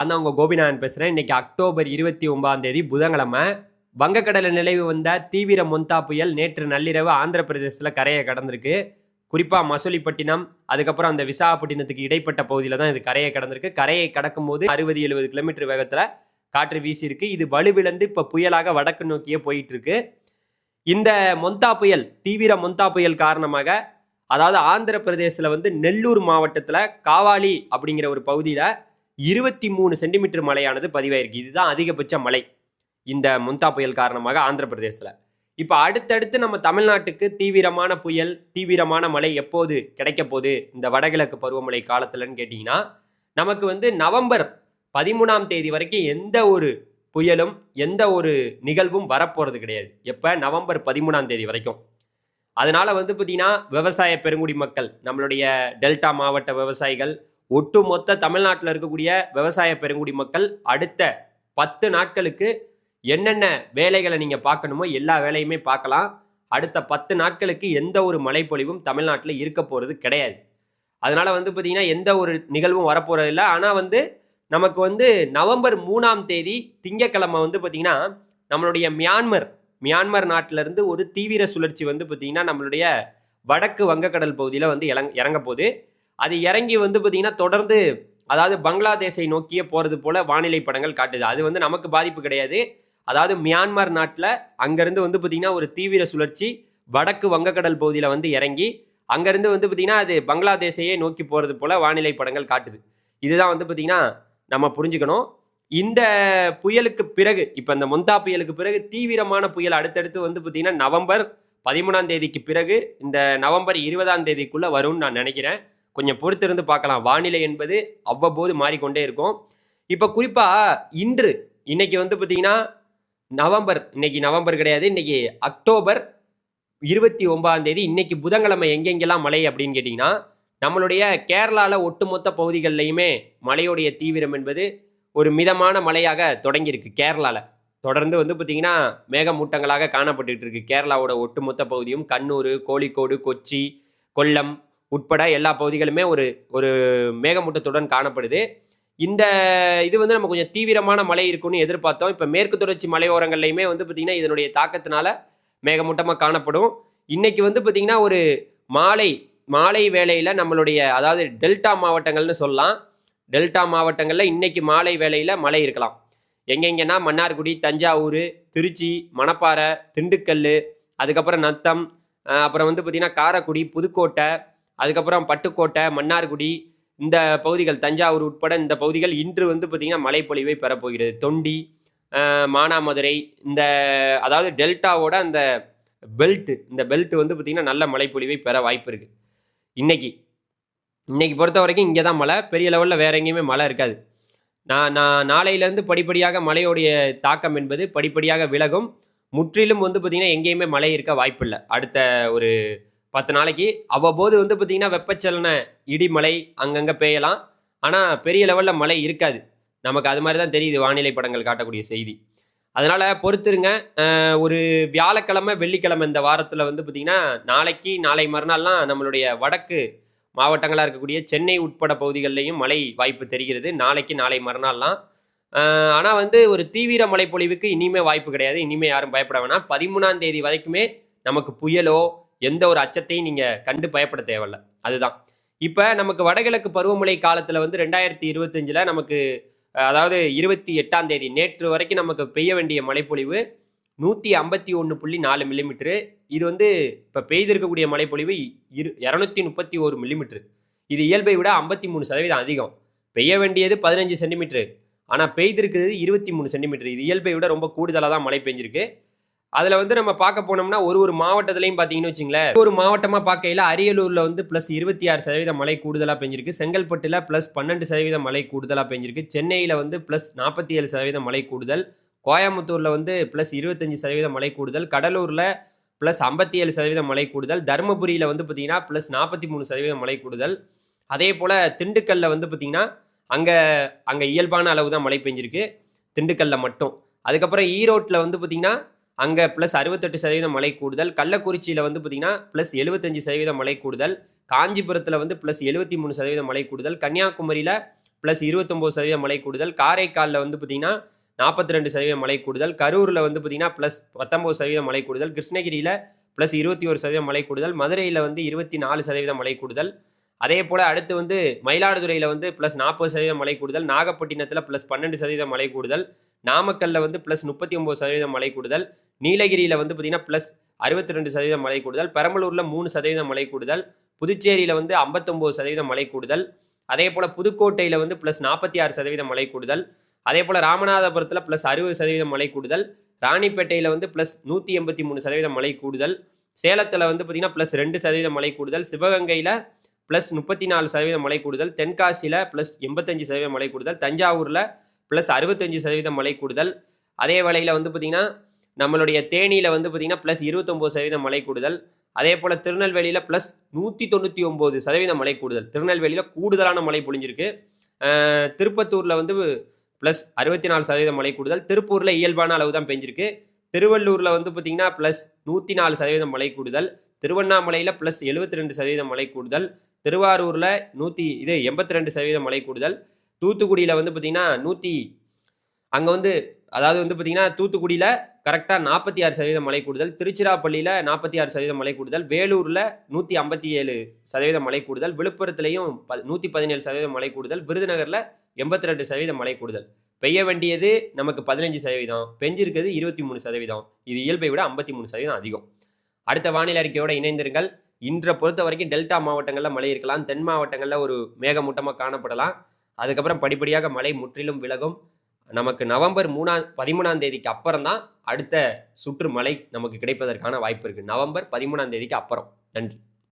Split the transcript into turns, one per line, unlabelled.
அந்த உங்கள் கோபிநாதன் பேசுகிறேன் இன்னைக்கு அக்டோபர் இருபத்தி ஒன்பதாம் தேதி புதன்கிழமை வங்கக்கடலில் நிலவு வந்த தீவிர மொந்தா புயல் நேற்று நள்ளிரவு ஆந்திர பிரதேசத்தில் கரையை கடந்திருக்கு. குறிப்பாக மசூலிப்பட்டினம் அதுக்கப்புறம் அந்த விசாகப்பட்டினத்துக்கு இடைப்பட்ட பகுதியில் தான் இது கரையை கடந்திருக்கு. கரையை கடக்கும் போது அறுபது எழுபது கிலோமீட்டர் வேகத்தில் காற்று வீசியிருக்கு. இது வலுவிழந்து இப்போ புயலாக வடக்கு நோக்கியே போயிட்டு இருக்கு இந்த மொந்தா புயல் தீவிர மொந்தா புயல் காரணமாக அதாவது ஆந்திர பிரதேசில் வந்து நெல்லூர் மாவட்டத்தில் காவாலி அப்படிங்கிற ஒரு பகுதியில் இருபத்தி மூணு சென்டிமீட்டர் மழையானது பதிவாயிருக்கு. இதுதான் அதிகபட்ச மழை இந்த முந்தா புயல் காரணமாக ஆந்திர பிரதேசத்தில். இப்போ அடுத்தடுத்து நம்ம தமிழ்நாட்டுக்கு தீவிரமான புயல் தீவிரமான மழை எப்போது கிடைக்க போகுது? இந்த வடகிழக்கு பருவமழை காலத்துலன்னு கேட்டிங்கன்னா நமக்கு வந்து நவம்பர் பதிமூணாம் தேதி வரைக்கும் எந்த ஒரு புயலும் எந்த ஒரு நிகழ்வும் வரப்போகிறது கிடையாது. எப்போ? நவம்பர் பதிமூணாம் தேதி வரைக்கும். அதனால் வந்து பார்த்திங்கன்னா விவசாய பெருங்குடி மக்கள் நம்மளுடைய டெல்டா மாவட்ட விவசாயிகள் ஒட்டுமொத்த தமிழ்நாட்டில் இருக்கக்கூடிய விவசாய பெருங்குடி மக்கள் அடுத்த பத்து நாட்களுக்கு என்னென்ன வேலைகளை நீங்கள் பார்க்கணுமோ எல்லா வேலையுமே பார்க்கலாம். அடுத்த பத்து நாட்களுக்கு எந்த ஒரு மழைப்பொழிவும் தமிழ்நாட்டில் இருக்க போகிறது கிடையாது. அதனால் வந்து பார்த்தீங்கன்னா எந்த ஒரு நிகழ்வும் வரப்போகிறது இல்லை. ஆனால் வந்து நமக்கு வந்து நவம்பர் மூணாம் தேதி திங்கக்கிழமை வந்து பார்த்தீங்கன்னா நம்மளுடைய மியான்மர் மியான்மர் நாட்டிலேருந்து ஒரு தீவிர சுழற்சி வந்து பார்த்திங்கன்னா நம்மளுடைய வடக்கு வங்கக்கடல் பகுதியில் வந்து இறங்க இறங்க போகுது. அது இறங்கி வந்து பார்த்தீங்கன்னா தொடர்ந்து அதாவது பங்களாதேஷை நோக்கியே போகிறது போல வானிலை படங்கள் காட்டுது. அது வந்து நமக்கு பாதிப்பு கிடையாது. அதாவது மியான்மர் நாட்டில் அங்கேருந்து வந்து பார்த்திங்கன்னா ஒரு தீவிர சுழற்சி வடக்கு வங்கக்கடல் பகுதியில் வந்து இறங்கி அங்கேருந்து வந்து பார்த்தீங்கன்னா அது பங்களாதேஷையே நோக்கி போகிறது போல வானிலை படங்கள் காட்டுது. இதுதான் வந்து பார்த்தீங்கன்னா நம்ம புரிஞ்சுக்கணும். இந்த புயலுக்கு பிறகு இப்போ இந்த மொந்தா புயலுக்கு பிறகு தீவிரமான புயல் அடுத்தடுத்து வந்து பார்த்திங்கன்னா நவம்பர் பதிமூணாம் தேதிக்கு பிறகு இந்த நவம்பர் இருபதாம் தேதிக்குள்ளே வரும்னு நான் நினைக்கிறேன். கொஞ்சம் பொறுத்திருந்து பார்க்கலாம். வானிலை என்பது அவ்வப்போது மாறிக்கொண்டே இருக்கும். இப்போ குறிப்பாக இன்று இன்னைக்கு வந்து பார்த்தீங்கன்னா நவம்பர் இன்னைக்கு நவம்பர் கிடையாது இன்னைக்கு அக்டோபர் இருபத்தி ஒன்பதாம் தேதி இன்னைக்கு புதன்கிழமை எங்கெங்கெல்லாம் மழை அப்படின்னு கேட்டிங்கன்னா நம்மளுடைய கேரளாவில் ஒட்டுமொத்த பகுதிகளிலையுமே மழையுடைய தீவிரம் என்பது ஒரு மிதமான மழையாக தொடங்கியிருக்கு கேரளாவில் தொடர்ந்து வந்து பார்த்திங்கன்னா மேகமூட்டங்களாக காணப்பட்டுக்கிட்டு இருக்கு. கேரளாவோட ஒட்டுமொத்த பகுதியும் கண்ணூர் கோழிக்கோடு கொச்சி கொல்லம் உட்பட எல்லா பகுதிகளுமே ஒரு ஒரு மேகமூட்டத்துடன் காணப்படுது. இந்த இது வந்து நம்ம கொஞ்சம் தீவிரமான மழை இருக்கும்னு எதிர்பார்த்தோம். இப்போ மேற்கு தொடர்ச்சி மலையோரங்கள்லையுமே வந்து பார்த்திங்கன்னா இதனுடைய தாக்கத்தினால மேகமூட்டமாக காணப்படும். இன்றைக்கி வந்து பார்த்திங்கன்னா ஒரு மாலை மாலை வேளையில் நம்மளுடைய அதாவது டெல்டா மாவட்டங்கள்னு சொல்லலாம். டெல்டா மாவட்டங்களில் இன்றைக்கி மாலை வேளையில் மழை இருக்கலாம். எங்கெங்கன்னா மன்னார்குடி தஞ்சாவூர் திருச்சி மணப்பாறை திண்டுக்கல் அதுக்கப்புறம் நத்தம் அப்புறம் வந்து பார்த்திங்கன்னா காரைக்குடி புதுக்கோட்டை அதுக்கப்புறம் பட்டுக்கோட்டை மன்னார்குடி இந்த பகுதிகள் தஞ்சாவூர் உட்பட இந்த பகுதிகள் இன்று வந்து பார்த்திங்கன்னா மழைப்பொழிவை பெறப்போகிறது. தொண்டி மானாமதுரை இந்த அதாவது டெல்டாவோட அந்த பெல்ட்டு இந்த பெல்ட் வந்து பார்த்திங்கன்னா நல்ல மழைப்பொழிவை பெற வாய்ப்பு இருக்குது இன்னைக்கு இன்னைக்கு பொறுத்த வரைக்கும் இங்கே தான் மழை. பெரிய லெவலில் வேற எங்கேயுமே மழை இருக்காது. நான் நான் நாளையிலேருந்து படிப்படியாக மழையோடைய தாக்கம் என்பது படிப்படியாக விலகும். முற்றிலும் வந்து பார்த்திங்கன்னா எங்கேயுமே மழை இருக்க வாய்ப்பில்லை. அடுத்த ஒரு பத்து நாளைக்கு. அவ்வப்போது வந்து பார்த்திங்கன்னா வெப்பச்சலன இடிமலை அங்கங்கே பெய்யலாம். ஆனால் பெரிய லெவலில் மழை இருக்காது. நமக்கு அது மாதிரி தான் தெரியுது வானிலை படங்கள் காட்டக்கூடிய செய்தி. அதனால் பொறுத்துருங்க. ஒரு வியாழக்கிழமை வெள்ளிக்கிழமை இந்த வாரத்தில் வந்து பார்த்திங்கன்னா நாளைக்கு நாளை மறுநாள்லாம் நம்மளுடைய வடக்கு மாவட்டங்களாக இருக்கக்கூடிய சென்னை உட்பட பகுதிகளிலையும் மழை வாய்ப்பு தெரிகிறது. நாளைக்கு நாளை மறுநாள்லாம். ஆனால் வந்து ஒரு தீவிர மழை பொழிவுக்கு வாய்ப்பு கிடையாது. இனிமேல் யாரும் பயப்பட வேணாம். பதிமூணாம் தேதி வரைக்குமே நமக்கு புயலோ எந்த ஒரு அச்சத்தையும் நீங்கள் கண்டு பயப்பட தேவையில்ல. அதுதான். இப்போ நமக்கு வடகிழக்கு பருவமழை காலத்தில் வந்து ரெண்டாயிரத்தி இருபத்தஞ்சில் நமக்கு அதாவது இருபத்தி எட்டாம் தேதி நேற்று வரைக்கும் நமக்கு பெய்ய வேண்டிய மழைப்பொழிவு நூற்றி ஐம்பத்தி ஒன்று புள்ளி நாலு மில்லிமீட்ரு இது வந்து இப்போ பெய்திருக்கக்கூடிய மழைப்பொழிவு இரு இரநூத்தி முப்பத்தி ஒரு மில்லிமீட்ரு இது இயல்பை விட ஐம்பத்தி மூணு சதவீதம் அதிகம். பெய்ய வேண்டியது பதினஞ்சு சென்டிமீட்ரு ஆனால் பெய்திருக்கிறது இருபத்தி மூணு சென்டிமீட்டர் இது இயல்பை விட ரொம்ப கூடுதலாக தான் மழை பெஞ்சிருக்கு. அதில் வந்து நம்ம பார்க்க போனோம்னா ஒரு ஒரு மாவட்டத்திலையும் பார்த்தீங்கன்னு வச்சுங்களேன் ஒரு மாவட்டமாக பார்க்கையில் அரியலூரில் வந்து ப்ளஸ் இருபத்தி ஆறு சதவீதம் மழை கூடுதலாக பெஞ்சிருக்கு. செங்கல்பட்டில் ப்ளஸ் பன்னெண்டு சதவீதம் மழை கூடுதலாக பெஞ்சிருக்கு. சென்னையில் வந்து ப்ளஸ் நாற்பத்தி ஏழு சதவீதம் மழை கூடுதல். கோயம்புத்தூரில் வந்து ப்ளஸ் இருபத்தஞ்சி சதவீதம் மழை கூடுதல். கடலூரில் ப்ளஸ் ஐம்பத்தி ஏழு சதவீதம் மழை கூடுதல். தருமபுரியில் வந்து பார்த்தீங்கன்னா ப்ளஸ் நாற்பத்தி மூணு சதவீதம் மழை கூடுதல். அதே போல் திண்டுக்கல்ல வந்து பார்த்தீங்கன்னா அங்கே அங்கே இயல்பான அளவு தான் மழை பெஞ்சிருக்கு. திண்டுக்கல்ல மட்டும். அதுக்கப்புறம் ஈரோட்டில் வந்து பார்த்தீங்கன்னா அங்கே ப்ளஸ் அறுபத்தெட்டு சதவீதம் மழை கூடுதல் கள்ளக்குறிச்சியில் வந்து பார்த்தீங்கன்னா ப்ளஸ் எழுபத்தஞ்சு சதவீதம் மழை கூடுதல் காஞ்சிபுரத்தில் வந்து ப்ளஸ் எழுபத்தி மூணு சதவீதம் மழை கூடுதல் கன்னியாகுமரியில் ப்ளஸ் இருபத்தொம்போது சதவீதம் மழை கூடுதல் காரைக்காலில் வந்து பார்த்தீங்கன்னா நாற்பத்தி ரெண்டு சதவீதம் மழை கூடுதல் கரூரில் வந்து பார்த்தீங்கன்னா ப்ளஸ் பத்தொம்போது சதவீதம் மழை கூடுதல் கிருஷ்ணகிரியில் ப்ளஸ் இருபத்தி ஒரு சதவீதம் மழை கூடுதல் மதுரையில் வந்து இருபத்தி நாலு சதவீதம் மழை கூடுதல் அதே போல் அடுத்து வந்து மயிலாடுதுறையில் வந்து ப்ளஸ் நாற்பது சதவீதம் மழை கூடுதல் நாகப்பட்டினத்தில் ப்ளஸ் பன்னெண்டு சதவீதம் மழை கூடுதல் நாமக்கல்லில் வந்து ப்ளஸ் முப்பத்தி ஒம்பது சதவீதம் மழை கூடுதல் நீலகிரியில் வந்து பார்த்தீங்கன்னா ப்ளஸ் அறுபத்தி ரெண்டு சதவீதம் மழை கூடுதல் பெரம்பலூரில் மூணு சதவீதம் மழை கூடுதல் புதுச்சேரியில் வந்து ஐம்பத்தொம்போது சதவீதம் மழை கூடுதல் அதே போல் புதுக்கோட்டையில் வந்து ப்ளஸ் நாற்பத்தி ஆறு சதவீதம் மழை கூடுதல் அதே போல் ராமநாதபுரத்தில் ப்ளஸ் அறுபது சதவீதம் மழை கூடுதல் ராணிப்பேட்டையில் வந்து ப்ளஸ் நூற்றி எண்பத்தி மூணு சதவீதம் மழை கூடுதல் சேலத்தில் வந்து பார்த்திங்கன்னா ப்ளஸ் ரெண்டு சதவீதம் மழை கூடுதல் சிவகங்கையில் ப்ளஸ் முப்பத்தி நாலு சதவீதம் மழை கூடுதல் தென்காசியில் ப்ளஸ் எண்பத்தஞ்சு சதவீதம் மழை கூடுதல் தஞ்சாவூரில் ப்ளஸ் அறுபத்தஞ்சு சதவீதம் மழை கூடுதல் அதே வேளையில் வந்து பார்த்திங்கன்னா நம்மளுடைய தேனியில் வந்து பார்த்திங்கன்னா ப்ளஸ் இருபத்தொம்போது சதவீதம் மழை கூடுதல். அதே போல் திருநெல்வேலியில் ப்ளஸ் நூற்றி தொண்ணூற்றி ஒம்பது சதவீதம் மழை கூடுதல். திருநெல்வேலியில் கூடுதலான மழை பொழிஞ்சிருக்கு. திருப்பத்தூரில் வந்து ப்ளஸ் அறுபத்தி நாலு சதவீதம் மழை கூடுதல். திருப்பூரில் இயல்பான அளவு தான் பெஞ்சிருக்கு. திருவள்ளூரில் வந்து பார்த்திங்கன்னா ப்ளஸ் நூற்றி நாலு சதவீதம் மழை கூடுதல். திருவண்ணாமலையில் ப்ளஸ் எழுபத்தி ரெண்டு சதவீதம் மழை கூடுதல். திருவாரூரில் நூற்றி இது எண்பத்தி ரெண்டு சதவீதம் மழை கூடுதல். தூத்துக்குடியில் வந்து பார்த்திங்கன்னா நூற்றி அங்கே வந்து அதாவது வந்து பார்த்தீங்கன்னா தூத்துக்குடியில் கரெக்டாக நாற்பத்தி ஆறு சதவீதம் மழை கூடுதல் திருச்சிராப்பள்ளியில் நாற்பத்தி ஆறு சதவீதம் மழை கூடுதல் வேலூரில் நூற்றி ஐம்பத்தி ஏழு சதவீதம் மழை கூடுதல் விழுப்புரத்துலையும் ப நூற்றி பதினேழு சதவீதம் மழை கூடுதல் விருதுநகரில் எண்பத்தி ரெண்டு சதவீதம் மழை கூடுதல். பெய்ய வேண்டியது நமக்கு பதினஞ்சு சதவீதம் பெஞ்சிருக்கிறது இருபத்தி மூணு சதவீதம். இது இயல்பை விட ஐம்பத்தி மூணு சதவீதம் அதிகம். அடுத்த வானிலை அறிக்கையோட இணைந்திருங்கள். இன்றை பொறுத்த வரைக்கும் டெல்டா மாவட்டங்களில் மழை இருக்கலாம் தென் மாவட்டங்களில் ஒரு மேகமூட்டமாக காணப்படலாம். அதுக்கப்புறம் படிப்படியாக மழை முற்றிலும் விலகும். நமக்கு நவம்பர் மூணாம் பதிமூணாம் தேதிக்கு அப்புறம் தான் அடுத்த சுற்று மழை நமக்கு கிடைப்பதற்கான வாய்ப்பு இருக்குது நவம்பர் பதிமூணாம் தேதிக்கு அப்புறம். நன்றி.